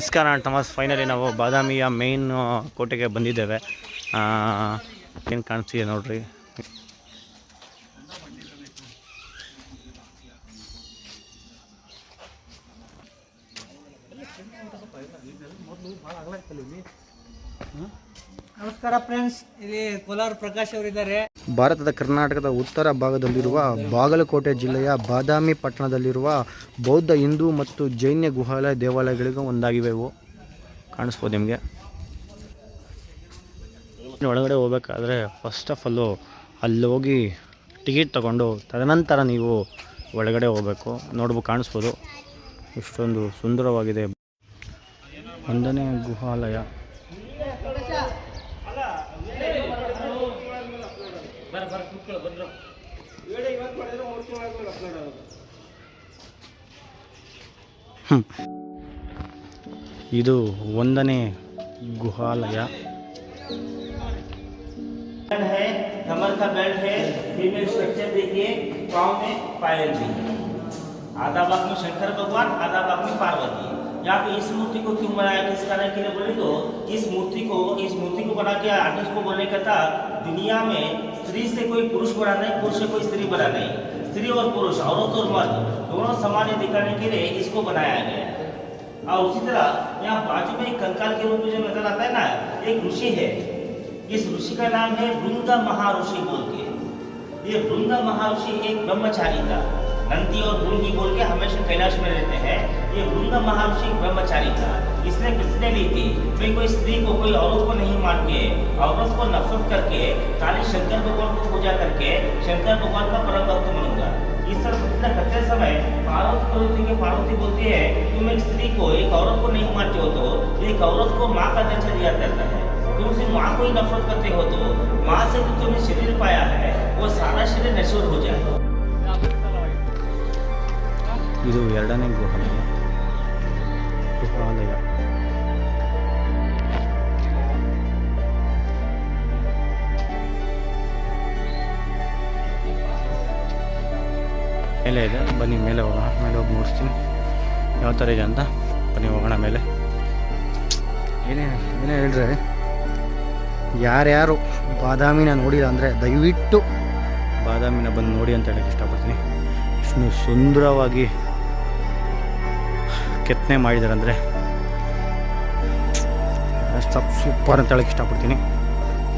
ನಮಸ್ಕಾರ ಟಮಸ್ ಫೈನಲಿ ನಾವು ಬಾದಾಮಿಯ ಮೇನ್ ಕೋಟೆಗೆ ಬಂದಿದ್ದೇವೆ. ಏನು ಕಾಣಿಸ್ತಿದೆ ನೋಡ್ರಿ? ನಮಸ್ಕಾರ ಫ್ರೆಂಡ್ಸ್, ಇಲ್ಲಿ ಕೋಲಾರ ಪ್ರಕಾಶ್ ಅವರಿದ್ದಾರೆ. ಭಾರತದ ಕರ್ನಾಟಕದ ಉತ್ತರ ಭಾಗದಲ್ಲಿರುವ ಬಾಗಲಕೋಟೆ ಜಿಲ್ಲೆಯ ಬಾದಾಮಿ ಪಟ್ಟಣದಲ್ಲಿರುವ ಬೌದ್ಧ ಹಿಂದೂ ಮತ್ತು ಜೈನ ಗುಹಾಲಯ ದೇವಾಲಯಗಳಿಗೂ ಒಂದಾಗಿವೆ ಇವು. ಕಾಣಿಸ್ಬೋದು ನಿಮಗೆ? ಒಳಗಡೆ ಹೋಗ್ಬೇಕಾದ್ರೆ ಫಸ್ಟ್ ಆಫ್ ಆಲು ಅಲ್ಲಿ ಹೋಗಿ ಟಿಕೆಟ್ ತಗೊಂಡು ತದನಂತರ ನೀವು ಒಳಗಡೆ ಹೋಗಬೇಕು. ನೋಡ್ಬೋದು ಕಾಣಿಸ್ಬೋದು. ಇಷ್ಟೊಂದು ಸುಂದರವಾಗಿದೆ. ಒಂದನೇ ಗುಹಾಲಯ. ಹ್ಮ್. ಇದು ಒಂದನೇ ಗುಹಾಲಯ बेल्ट है कमर का बेल्ट है फीमेल स्ट्रक्चर देखिए पाँव में पायल भी है आधा भाग में शंकर भगवान आधा भाग में पार्वती यहाँ पे इस मूर्ति को क्यों बनाया किस कारण के लिए बोले तो इस मूर्ति को इस मूर्ति को बना के आर्टिस्ट को बोलने का था दुनिया में स्त्री से कोई पुरुष बना नहीं, पुरुष से कोई स्त्री बना नहीं। स्त्री और पुरुष औरत और मर्द, दोनों समान दिखाने के लिए इसको बनाया गया है। और उसी तरह यहाँ बाजू में एक कंकाल के रूप में जो नज़र आता है ना, एक ऋषि है। इस ऋषि का नाम है वृंदा महर्षि बोल के। ये वृंदा महर्षि एक ब्रह्मचारी था। नंदी और भृंगी बोल के हमेशा कैलाश में रहते हैं। ये वृंदा महर्षि एक ब्रह्मचारी था। इसने प्रतिज्ञा ली थी। कोई स्त्री को, कोई औरत को नहीं मान के औरत को नफरत करके खाली शंकर भगवान को पूजा करके शंकर भगवान का परम भक्त बनूंगा इस तरह प्रतिज्ञा करते समय पार्वती पार्वती के पार्वती बोलती है तुम एक स्त्री को एक औरत को नहीं मानते हो तो एक औरत को माँ का दर्जा दिया करता है तुम सिर्फ माँ को ही नफरत करते हो तो माँ से जो तुमने शरीर पाया है वो सारा शरीर नश्वर हो जाए ಇದು ಎರಡನೇ ಗುಹಾಲಯ ಮೇಲೆ ಇದೆ. ಬನ್ನಿ, ಮೇಲೆ ಹೋಗೋಣ. ಮೇಲೆ ಹೋಗಿ ಮುಗಿಸ್ತೀನಿ ಯಾವ ಥರ ಇದೆ ಅಂತ. ಬನ್ನಿ, ಹೋಗೋಣ ಮೇಲೆ. ಏನೇ ಏನೇ ಹೇಳ್ರಿ ಯಾರ್ಯಾರು ಬಾದಾಮಿನ ನೋಡಿಲ್ಲ ಅಂದರೆ ದಯವಿಟ್ಟು ಬಾದಾಮಿನ ಬಂದು ನೋಡಿ ಅಂತ ಹೇಳಕ್ಕೆ ಇಷ್ಟಪಡ್ತೀನಿ. ಇಷ್ಟು ಸುಂದರವಾಗಿ ಕೆತ್ತನೆ ಮಾಡಿದ್ದಾರೆ ಅಂದರೆ ಅಷ್ಟು ಸೂಪರ್ ಅಂತ ಹೇಳಕ್ಕೆ ಇಷ್ಟಪಡ್ತೀನಿ.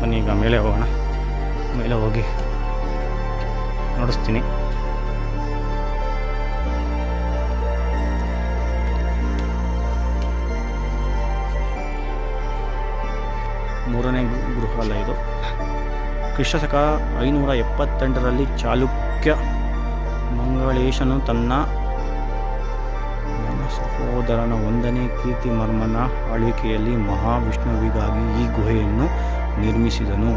ಬನ್ನಿ, ಈಗ ಮೇಲೆ ಹೋಗೋಣ. ಮೇಲೆ ಹೋಗಿ ನೋಡಿಸ್ತೀನಿ. ಮೂರನೇ ಗೃಹಾಲಯ ಇದು. ಕ್ರಿಸ್ತಶಕ ಐನೂರ ಎಪ್ಪತ್ತೆಂಟರಲ್ಲಿ ಚಾಲುಕ್ಯ ಮಂಗಳೇಶನು ತನ್ನ ಸಹೋದರನ ಒಂದನೇ ಕೀರ್ತಿ ಮರ್ಮನ ಆಳ್ವಿಕೆಯಲ್ಲಿ ಮಹಾವಿಷ್ಣುವಿಗಾಗಿ ಈ ಗುಹೆಯನ್ನು ನಿರ್ಮಿಸಿದನು.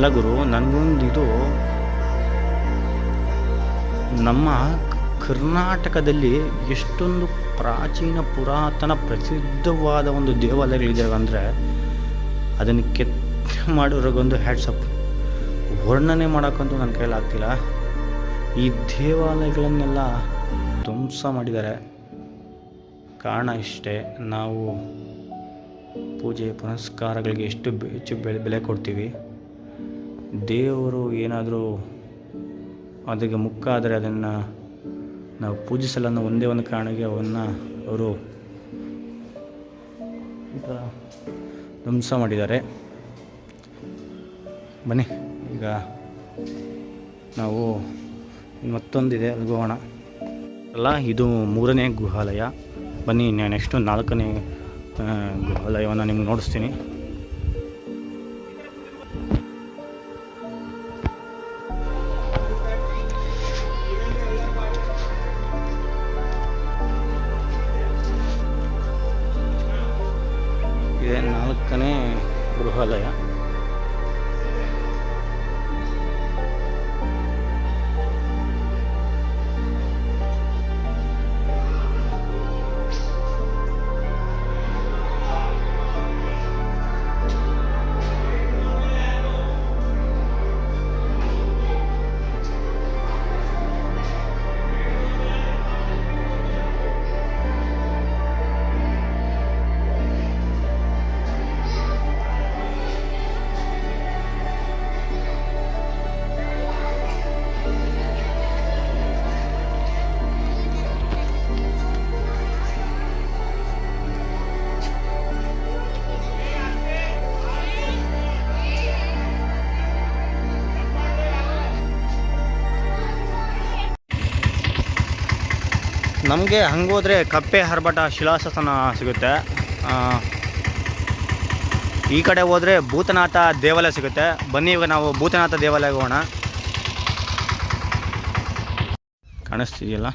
ಅಲ್ಲ ಗುರು ಇದು ನಮ್ಮ ಕರ್ನಾಟಕದಲ್ಲಿ ಎಷ್ಟೊಂದು ಪ್ರಾಚೀನ ಪುರಾತನ ಪ್ರಸಿದ್ಧವಾದ ಒಂದು ದೇವಾಲಯಗಳಿದ್ದಾವೆ ಅಂದರೆ ಅದನ್ನು ಕೆತ್ತ ಮಾಡೋರಿಗೊಂದು ಹ್ಯಾಟ್ಸಪ್ ವರ್ಣನೆ ಮಾಡೋಕ್ಕಂತೂ ನನ್ನ ಕೈಲಾಗ್ತಿಲ್ಲ ಈ ದೇವಾಲಯಗಳನ್ನೆಲ್ಲ ಧ್ವಂಸ ಮಾಡಿದ್ದಾರೆ. ಕಾರಣ ಇಷ್ಟೇ, ನಾವು ಪೂಜೆ ಪುನಸ್ಕಾರಗಳಿಗೆ ಎಷ್ಟು ಹೆಚ್ಚು ಬೆಲೆ ಬೆಲೆ ಕೊಡ್ತೀವಿ. ದೇವರು ಏನಾದರೂ ಅದಕ್ಕೆ ಮುಕ್ಕಾದರೆ ಅದನ್ನು ನಾವು ಪೂಜಿಸಲ್ಲ ಒಂದೇ ಒಂದು ಕಾರಣಕ್ಕೆ ಅವನ್ನು ಅವರು ಈ ಧ್ವಂಸ ಮಾಡಿದ್ದಾರೆ. ಬನ್ನಿ, ಈಗ ನಾವು ಮತ್ತೊಂದಿದೆ ಅದು ಹೋಗೋಣ ಅಲ್ಲ, ಇದು ಮೂರನೇ ಗುಹಾಲಯ. ಬನ್ನಿ ನೆಕ್ಸ್ಟು ನಾಲ್ಕನೇ ಗುಹಾಲಯವನ್ನು ನಿಮ್ಗೆ ನೋಡಿಸ್ತೀನಿ. ನಾಲ್ಕನೇ ಗೃಹಾಲಯ. ನಮಗೆ ಹಂಗೋದ್ರೆ ಕಪ್ಪೆ ಹರ್ಬಟ ಶಿಲಾಶಾಸನ ಸಿಗುತ್ತೆ. ಈ ಕಡೆ ಹೋದರೆ ಭೂತನಾಥ ದೇವಾಲಯ ಸಿಗುತ್ತೆ. ಬನ್ನಿ ಇವಾಗ ನಾವು ಭೂತನಾಥ ದೇವಾಲಯಕ್ಕೆ ಹೋಗೋಣ. ಕಾಣಿಸ್ತಿದೆಯಲ್ಲ?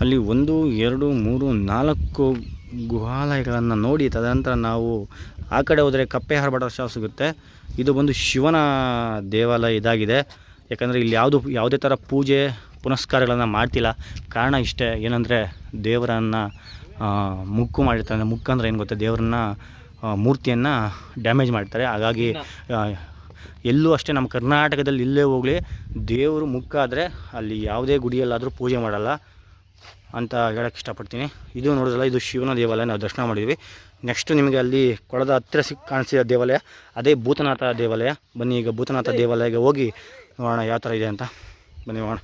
ಅಲ್ಲಿ ಒಂದು, ಎರಡು, ಮೂರು, ನಾಲ್ಕು ಗುಹಾಲಯಗಳನ್ನು ನೋಡಿ ತದನಂತರ ನಾವು ಆ ಕಡೆ ಹೋದರೆ ಕಪ್ಪೆ ಹರ್ಬಟ ಶಾ ಸಿಗುತ್ತೆ. ಇದು ಬಂದು ಶಿವನ ದೇವಾಲಯ ಇದಾಗಿದೆ. ಯಾಕಂದರೆ ಇಲ್ಲಿ ಯಾವುದು, ಯಾವುದೇ ಥರ ಪೂಜೆ ಪುನಸ್ಕಾರಗಳನ್ನು ಮಾಡ್ತಿಲ್ಲ. ಕಾರಣ ಇಷ್ಟೇ, ಏನಂದರೆ ದೇವರನ್ನು ಮುಕ್ಕು ಮಾಡಿರ್ತಾರೆ. ಮುಕ್ಕು ಅಂದರೆ ಏನು ಗೊತ್ತಾ? ದೇವರನ್ನ ಮೂರ್ತಿಯನ್ನು ಡ್ಯಾಮೇಜ್ ಮಾಡ್ತಾರೆ. ಹಾಗಾಗಿ ಎಲ್ಲೂ ಅಷ್ಟೇ ನಮ್ಮ ಕರ್ನಾಟಕದಲ್ಲಿ ಇಲ್ಲೇ ಹೋಗಲಿ, ದೇವರು ಮುಕ್ಕಾದರೆ ಅಲ್ಲಿ ಯಾವುದೇ ಗುಡಿಯಲ್ಲಾದರೂ ಪೂಜೆ ಮಾಡಲ್ಲ ಅಂತ ಹೇಳಕ್ಕೆ ಇಷ್ಟಪಡ್ತೀನಿ. ಇದು ನೋಡಿದ್ರಲ್ಲ, ಇದು ಶಿವನ ದೇವಾಲಯ, ನಾವು ದರ್ಶನ ಮಾಡಿದ್ವಿ. ನೆಕ್ಸ್ಟ್ ನಿಮಗೆ ಅಲ್ಲಿ ಕೊಳದ ಹತ್ತಿರ ಸಿಕ್, ಕಾಣಿಸಿದ ದೇವಾಲಯ, ಅದೇ ಭೂತನಾಥ ದೇವಾಲಯ. ಬನ್ನಿ, ಈಗ ಭೂತನಾಥ ದೇವಾಲಯಕ್ಕೆ ಹೋಗಿ ನೋಡೋಣ, ಯಾವ ಥರ ಇದೆ ಅಂತ. ಬನ್ನಿ, ನೋಡೋಣ.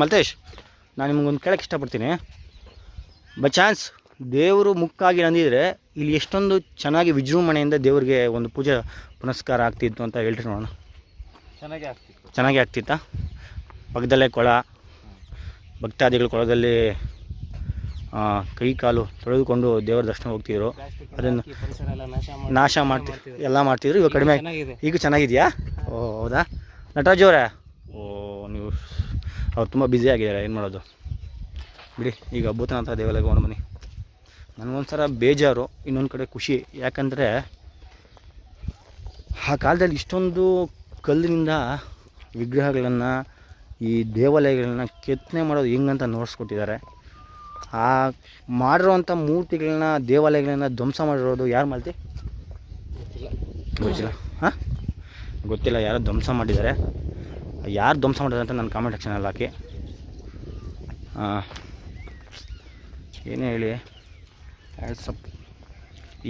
ಮಲ್ತೇಶ್ ನಾನು ನಿಮಗೊಂದು ಕೇಳಕ್ಕೆ ಇಷ್ಟಪಡ್ತೀನಿ. ಬೈ ಚಾನ್ಸ್ ದೇವರು ಮುಕ್ಕಾಗಿ ನಂದಿದ್ರೆ ಇಲ್ಲಿ ಎಷ್ಟೊಂದು ಚೆನ್ನಾಗಿ ವಿಜೃಂಭಣೆಯಿಂದ ದೇವರಿಗೆ ಒಂದು ಪೂಜೆ ಪುನಸ್ಕಾರ ಆಗ್ತಿತ್ತು ಅಂತ ಹೇಳ್ರಿ ನೋಡೋಣ. ಚೆನ್ನಾಗಿ ಆಗ್ತಿತ್ತು. ಚೆನ್ನಾಗಿ ಆಗ್ತಿತ್ತಾ? ಪಕ್ಕದಲ್ಲೇ ಕೊಳ ಭಕ್ತಾದಿಗಳ ಕೊಳದಲ್ಲಿ ಕೈ ಕಾಲು ತೊಳೆದುಕೊಂಡು ದೇವರ ದರ್ಶನ ಹೋಗ್ತಿದ್ರು. ಅದನ್ನು ನಾಶ ನಾಶ ಮಾಡ್ತಿ ಎಲ್ಲ ಮಾಡ್ತಿದ್ರು. ಇವಾಗ ಕಡಿಮೆ ಈಗ ಚೆನ್ನಾಗಿದೆಯಾ? ಓ ಹೌದಾ? ನಟರಾಜ್ ಅವರೇ? ಓ ನೀವು ಅವ್ರು ತುಂಬ ಬ್ಯುಸಿ ಆಗಿದ್ದಾರೆ. ಏನು ಮಾಡೋದು? ಬಿಡಿ ಈಗ ಭೂತನಾಥ ದೇವಾಲಯಕ್ಕೆ ಹೋಗೋಣ ಬನ್ನಿ. ನನಗೊಂಥರ ಬೇಜಾರು ಇನ್ನೊಂದು ಕಡೆ ಖುಷಿ. ಯಾಕಂದರೆ ಆ ಕಾಲದಲ್ಲಿ ಇಷ್ಟೊಂದು ಕಲ್ಲಿನಿಂದ ವಿಗ್ರಹಗಳನ್ನು ಈ ದೇವಾಲಯಗಳನ್ನ ಕೆತ್ತನೆ ಮಾಡೋದು ಹೆಂಗಂತ ನೋಡಿಸ್ಕೊಟ್ಟಿದ್ದಾರೆ. ಆ ಮಾಡಿರುವಂಥ ಮೂರ್ತಿಗಳನ್ನ, ದೇವಾಲಯಗಳನ್ನ ಧ್ವಂಸ ಮಾಡಿರೋದು ಯಾರು ಮಾಡ್ತಿ ಗೊತ್ತಿಲ್ಲ. ಹಾಂ? ಗೊತ್ತಿಲ್ಲ, ಯಾರೋ ಧ್ವಂಸ ಮಾಡಿದ್ದಾರೆ. ಯಾರು ಧ್ವಂಸ ಮಾಡಿದಾರೆ ಅಂತ ನನ್ನ ಕಾಮೆಂಟ್ ಸೆಕ್ಷನಲ್ಲಿ ಹಾಕಿ. ಏನೇ ಹೇಳಿ ಸಪ್,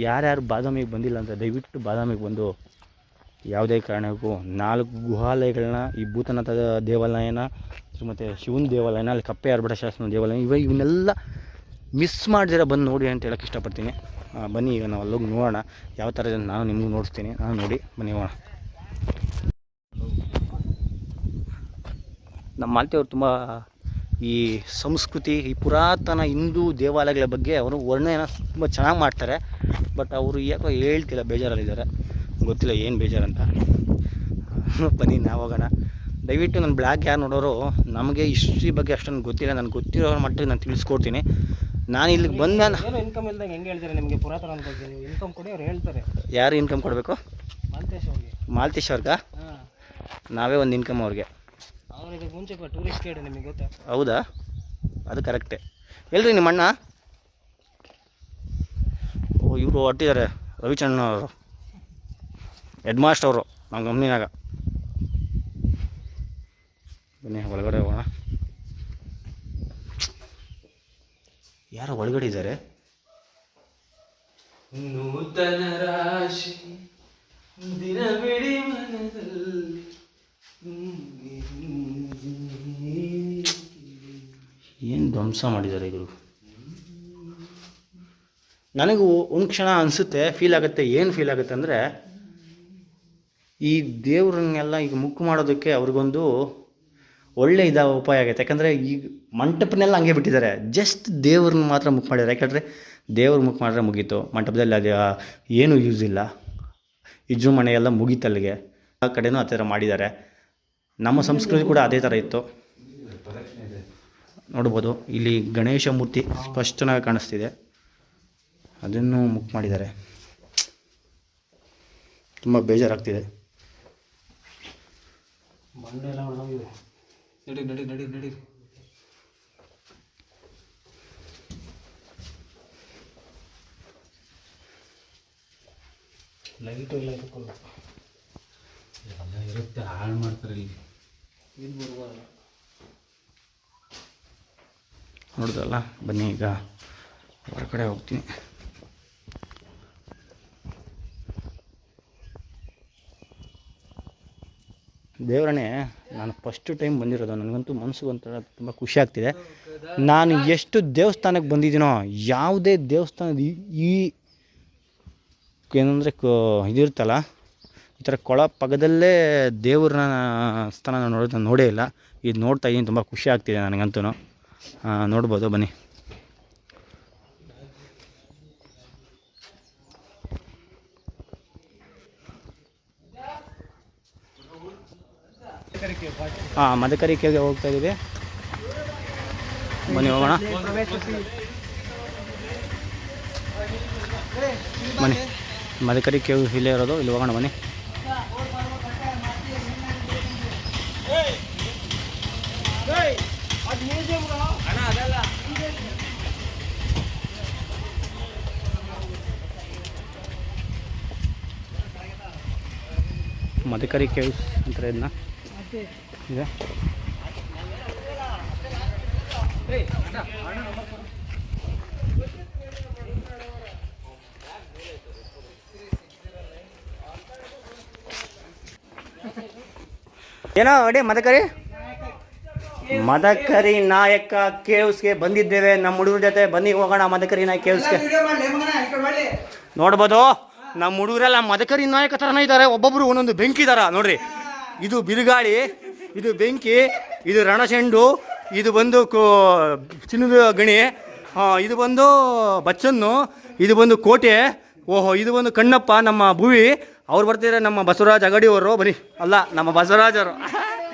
ಯಾರ್ಯಾರು ಬಾದಾಮಿಗೆ ಬಂದಿಲ್ಲ ಅಂತ ದಯವಿಟ್ಟು ಬಾದಾಮಿಗೆ ಬಂದು ಯಾವುದೇ ಕಾರಣಕ್ಕೂ ನಾಲ್ಕು ಗುಹಾಲಯಗಳನ್ನ, ಈ ಭೂತನಾಥ ದೇವಾಲಯನ ಮತ್ತು ಶಿವನ ದೇವಾಲಯನ, ಅಲ್ಲಿ ಕಪ್ಪೆ ಅರ್ಬಡ ಶಾಸನ ದೇವಾಲಯ, ಇವ ಇವನ್ನೆಲ್ಲ ಮಿಸ್ ಮಾಡಿದ್ರೆ ಬಂದು ನೋಡಿ ಅಂತ ಹೇಳಕ್ಕೆ ಇಷ್ಟಪಡ್ತೀನಿ. ಬನ್ನಿ, ಈಗ ನಾವು ಅಲ್ಲೋಗಿ ನೋಡೋಣ. ಯಾವ ಥರ ನಾನು ನಿಮಗೂ ನೋಡಿಸ್ತೀನಿ. ನಾನು ನೋಡಿ, ಬನ್ನಿ ಹೋಗೋಣ. ನಮ್ಮ ಮಾಲ್ತಿಯವರು ತುಂಬ ಈ ಸಂಸ್ಕೃತಿ, ಈ ಪುರಾತನ ಹಿಂದೂ ದೇವಾಲಯಗಳ ಬಗ್ಗೆ ಅವರು ವರ್ಣನೆಯನ್ನು ತುಂಬ ಚೆನ್ನಾಗಿ ಮಾಡ್ತಾರೆ. ಬಟ್ ಅವರು ಯಾಕೋ ಹೇಳ್ತಿಲ್ಲ, ಬೇಜಾರಲ್ಲಿದ್ದಾರೆ. ಗೊತ್ತಿಲ್ಲ, ಏನು ಬೇಜಾರಂತ ಬನ್ನಿ, ನಾವು ಹೋಗೋಣ. ದಯವಿಟ್ಟು ನನ್ನ ಬ್ಲಾಗ್ ಯಾರು ನೋಡೋರು ನಮಗೆ ಹಿಸ್ಟ್ರಿ ಬಗ್ಗೆ ಅಷ್ಟೊಂದು ಗೊತ್ತಿಲ್ಲ ನನಗೆ ಗೊತ್ತಿರೋ ಮಟ್ಟಿಗೆ ನಾನು ತಿಳಿಸ್ಕೊಡ್ತೀನಿ. ನಾನು ಇಲ್ಲಿಗೆ ಬಂದ ಇನ್ಕಮ್ ಇಲ್ದಾಗ ಹೆಂಗೆ ಹೇಳ್ತಾರೆ ನಿಮಗೆ ಪುರಾತನ ಬಗ್ಗೆ ನೀವು ಇನ್ಕಮ್ ಕೊಡಿ ಅವ್ರು ಹೇಳ್ತಾರೆ. ಯಾರು ಇನ್ಕಮ್ ಕೊಡಬೇಕು? ಮಾಲ್ತೇಶ್ ಅವ್ರಿಗೆ. ಮಾಲ್ತೇಶ್ ಅವ್ರಿಗೆ? ಹಾಂ. ನಾವೇ ಒಂದು ಇನ್ಕಮ್ ಅವ್ರಿಗೆ. ಅವ್ರು ಇದಕ್ಕೆ ಮುಂಚೆ ಟೂರಿಸ್ಟ್ ಗೈಡ್ ನಿಮಗೆ ಗೊತ್ತಾ? ಹೌದಾ? ಅದು ಕರೆಕ್ಟೇ ಎಲ್ರಿ ನಿಮ್ಮ ಅಣ್ಣ? ಓ ಇವರು ಹೊಟ್ಟಿದ್ದಾರೆ ರವಿಚಂದ್ರನ್ ಅವರು. ಹೆಡ್ ಮಾಸ್ಟರ್ ಅವರು ನಮ್ಮ ಕಂಪ್ನಿನಾಗ ಬನ್ನಿ ಒಳಗಡೆ ಹೋಗೋಣ. ಯಾರೋ ಒಳಗಡೆ ಇದ್ದಾರೆ? ನೂತನ ರಾಶಿ ದಿನ ಮನದಲ್ಲಿ ಏನು ಧ್ವಂಸ ಮಾಡಿದ್ದಾರೆ ಇವರು? ನನಗೂ ಒಂದು ಕ್ಷಣ ಅನಿಸುತ್ತೆ ಫೀಲ್ ಆಗುತ್ತೆ. ಏನು ಫೀಲ್ ಆಗುತ್ತೆ ಅಂದರೆ ಈ ದೇವ್ರನ್ನೆಲ್ಲ ಈಗ ಮುಕ್ಕು ಮಾಡೋದಕ್ಕೆ ಅವ್ರಿಗೊಂದು ಒಳ್ಳೆ ಇದ ಉಪಾಯ ಆಗುತ್ತೆ. ಯಾಕಂದರೆ ಈಗ ಮಂಟಪನೆಲ್ಲ ಹಂಗೆ ಬಿಟ್ಟಿದ್ದಾರೆ. ಜಸ್ಟ್ ದೇವ್ರನ್ನ ಮಾತ್ರ ಮುಕ್ ಮಾಡಿದ್ದಾರೆ. ಯಾಕಂದರೆ ದೇವ್ರ ಮುಖ ಮಾಡಿದ್ರೆ ಮುಗೀತು. ಮಂಟಪದಲ್ಲಿ ಅದು ಏನೂ ಯೂಸ್ ಇಲ್ಲ. ವಿಜೃಂಭಣೆ ಎಲ್ಲ ಮುಗೀತಲ್ಲಿಗೆ ಆ ಕಡೆನೂ ಆ ಥರ ಮಾಡಿದ್ದಾರೆ. ನಮ್ಮ ಸಂಸ್ಕೃತಿ ಕೂಡ ಅದೇ ಥರ ಇತ್ತು. ನೋಡ್ಬೋದು. ಇಲ್ಲಿ ಗಣೇಶ ಮೂರ್ತಿ ಸ್ಪಷ್ಟನಾಗಿ ಕಾಣಿಸ್ತಿದೆ. ಅದನ್ನು ಮುಕ್ ಮಾಡಿದ್ದಾರೆ. ತುಂಬ ಬೇಜಾರಾಗ್ತಿದೆ. ನಡಿ ನಡಿ ನಡಿ ನಡಿ. ಲೈಟು ಇದಕ್ಕೊಂದು ಎಲ್ಲ ಇರುತ್ತೆ ಹಾಳು ಮಾಡ್ತಾರೆ ಇಲ್ಲಿ. ಏನು ಬರ್ಬಾರ್ದು ನೋಡ್ದಲ್ಲ ಬನ್ನಿ ಈಗ ಹೊರಗಡೆ ಹೋಗ್ತೀನಿ. ದೇವರನ್ನೇ ನಾನು ಫಸ್ಟ್ ಟೈಮ್ ಬಂದಿರೋದು, ನನಗಂತೂ ಮನಸ್ಸು ಒಂಥರ ತುಂಬ ಖುಷಿ ಆಗ್ತಿದೆ. ನಾನು ಎಷ್ಟು ದೇವಸ್ಥಾನಕ್ಕೆ ಬಂದಿದ್ದೀನೋ, ಯಾವುದೇ ದೇವಸ್ಥಾನದ ಈ- ಏನಂದರೆ ಕ ಇದಿರುತ್ತಲ್ಲ, ಈ ಥರ ಕೊಳ ಪಕ್ಕದಲ್ಲೇ ದೇವ್ರನ್ನ ಸ್ಥಾನ ನಾನು ನೋಡೋದು ನೋಡೇ ಇಲ್ಲ. ಇದು ನೋಡ್ತಾ ಇದ್ದೀನಿ ತುಂಬ ಖುಷಿ ಆಗ್ತಿದೆ ನನಗಂತೂ ನೋಡ್ಬೋದು, ಬನ್ನಿ. ಹಾಂ ಮದಕರಿಕೆಗೆ ಹೋಗ್ತಾ ಇದ್ದೀವಿ. ಬನ್ನಿ, ಹೋಗೋಣ. ಬನ್ನಿ, ಮದಕರಿಕೆ ಇಲ್ಲೇ ಇರೋದು, ಇಲ್ಲಿ ಹೋಗೋಣ ಬನ್ನಿ. ಮದಕರಿ ಕೇವ್ಸ್ ಅಂತಾರೆ ಇದನ್ನ ಇದೆ ಏನೋ ಅಡಿ ಮದಕರಿ? ಮದಕರಿ ನಾಯಕ ಕೇವ್ಸ್ಗೆ ಬಂದಿದ್ದೇವೆ. ನಮ್ಮ ಹುಡುಗರ ಜೊತೆ ಬನ್ನಿ ಹೋಗೋಣ ಮದಕರಿ ನಾಯಕ ಕೇವ್ಸ್ಗೆ. ನೋಡ್ಬೋದು ನಮ್ಮ ಹುಡುಗರೆಲ್ಲ ಮದಕರಿ ನಾಯಕ ಥರನೇ ಇದ್ದಾರೆ. ಒಬ್ಬೊಬ್ರು ಒಂದೊಂದು ಬೆಂಕಿ ಥರ ನೋಡ್ರಿ. ಇದು ಬಿರುಗಾಳಿ. ಇದು ಬೆಂಕಿ, ಇದು ರಣಚೆಂಡು ಇದು ಬಂದು ಕೋ, ಚಿನ್ನದ ಗಣಿ ಇದು ಬಂದು ಬಚ್ಚನ್ನು, ಇದು ಬಂದು ಕೋಟೆ, ಓಹೋ, ಇದು ಬಂದು ಕಣ್ಣಪ್ಪ, ನಮ್ಮ ಭುವಿ. ಅವ್ರು ಬರ್ತಿದ್ದಾರೆ ನಮ್ಮ ಬಸವರಾಜ್ ಅಗಡಿಯವರು. ಬರಿ ಅಲ್ಲ, ನಮ್ಮ ಬಸವರಾಜ್ ಅವರು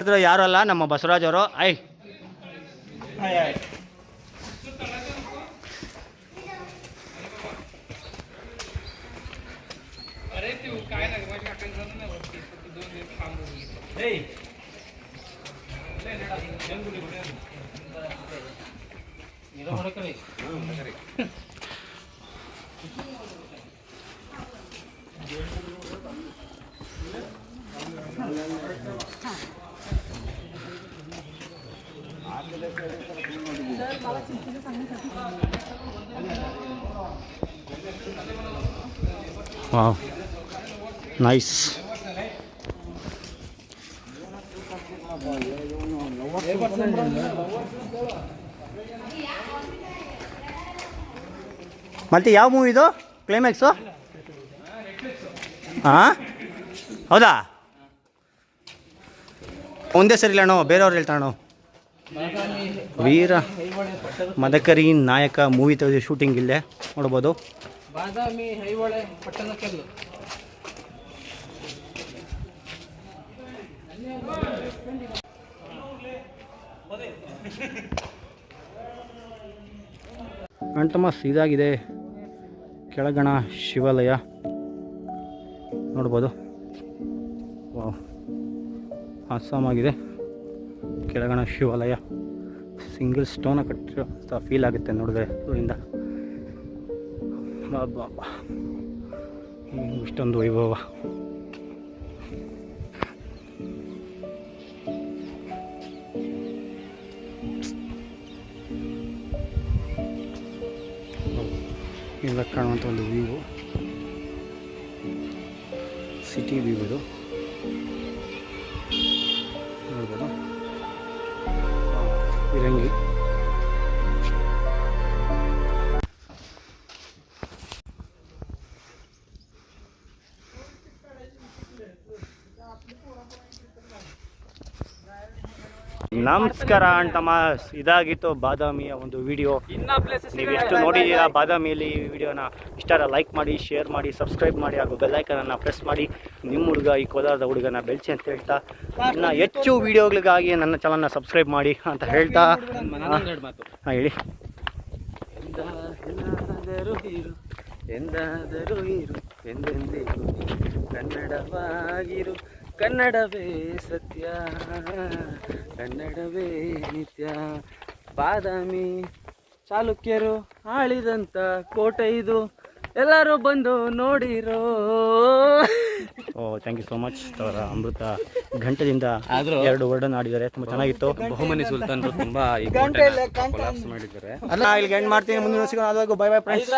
ಇದ್ರ ಯಾರು ಅಲ್ಲ, ನಮ್ಮ ಬಸವರಾಜ್ ಅವರು ಐ Wow. Nice. ಮತ್ತೆ ಯಾವ ಮೂವಿ ಇದು? ಕ್ಲೈಮ್ಯಾಕ್ಸು ಹಾಂ? ಹೌದಾ? ಒಂದೇ ಸರಿ ಇಲ್ಲ ಅಣ್ಣ ಬೇರೆಯವ್ರು ಹೇಳ್ತಾಣೋ ವೀರ ಮದಕರಿ ನಾಯಕ ಮೂವಿ ತೆಗೆದು ಶೂಟಿಂಗ್ ಇಲ್ಲೇ ನೋಡ್ಬೋದು. ಬಾದಾಮಿ ಐಹೊಳೆ ಇದಾಗಿದೆ ಕೆಳಗಣ ಶಿವಾಲಯ. ನೋಡ್ಬೋದು. ಆಗಿದೆ ಕೆಳಗಣ ಶಿವಾಲಯ. ಸಿಂಗಲ್ ಸ್ಟೋನ ಕಟ್ಟಿರೋ ಫೀಲ್ ಆಗುತ್ತೆ ನೋಡಿದ್ರೆ ದೂರಿಂದ ಇಷ್ಟೊಂದು ವೈಭವ. ಇಲ್ಲ ಕಾಣುವಂಥ ಒಂದು ವ್ಯೂ ಸಿಟಿ ವ್ಯೂ ಇದು ನೋಡ್ಬೋದು ಇರಂಗಿ ನಮಸ್ಕಾರ ಅಂಟಮಾಸ್ ಇದಾಗಿತ್ತು ಬಾದಾಮಿಯ ಒಂದು ವಿಡಿಯೋ. ನೀವು ಎಷ್ಟು ನೋಡಿದ್ದೀರಾ ಬಾದಾಮಿಯಲ್ಲಿ ಈ ವಿಡಿಯೋನ ಇಷ್ಟಾರ ಲೈಕ್ ಮಾಡಿ, ಶೇರ್ ಮಾಡಿ, ಸಬ್ಸ್ಕ್ರೈಬ್ ಮಾಡಿ, ಹಾಗೂ ಬೆಲ್ಲೈಕನನ್ನು ಪ್ರೆಸ್ ಮಾಡಿ. ನಿಮ್ಮ ಹುಡುಗ, ಈ ಕೋಲಾರದ ಹುಡುಗನ ಬೆಳೆಸಿ ಅಂತ ಹೇಳ್ತಾ, ಇನ್ನು ಹೆಚ್ಚು ವಿಡಿಯೋಗಳಿಗಾಗಿ ನನ್ನ ಚಾನಲ್ನ ಸಬ್ಸ್ಕ್ರೈಬ್ ಮಾಡಿ ಅಂತ ಹೇಳ್ತಾ. ಹಾಂ, ಹೇಳಿ. ಎಂದಾದರೂ ಇರು, ಎಂದೆಂದಿರು ಕನ್ನಡವಾಗಿರು. ಕನ್ನಡವೇ ಸತ್ಯ ಕನ್ನಡವೇ ನಿತ್ಯ. ಬಾದಾಮಿ ಚಾಲುಕ್ಯರು ಆಳಿದಂಥ ಕೋಟೆ ಇದು ಎಲ್ಲರೂ ಬಂದು ನೋಡಿರೋ. Oh thank you so much ಅವರ ಅಮೃತ ಗಂಟೆದಿಂದ ಎರಡು ವರ್ಡ್ ಆಡಿದ್ದಾರೆ. ತುಂಬಾ ಚೆನ್ನಾಗಿತ್ತು. ಬಹುಮನಿ ಸುಲ್ತಾನರು ತುಂಬಾ ಮಾಡಿದ್ದಾರೆ. ಅಲ್ಲ ಇಲ್ಲಿ ಗಂಡ್ ಮಾಡ್ತೀನಿ ಮುಂದಿನ ಸಿಗೋಣ ಅದಾಗೂ ಬೈ ಬೈ ಫ್ರೆಂಡ್ಸ್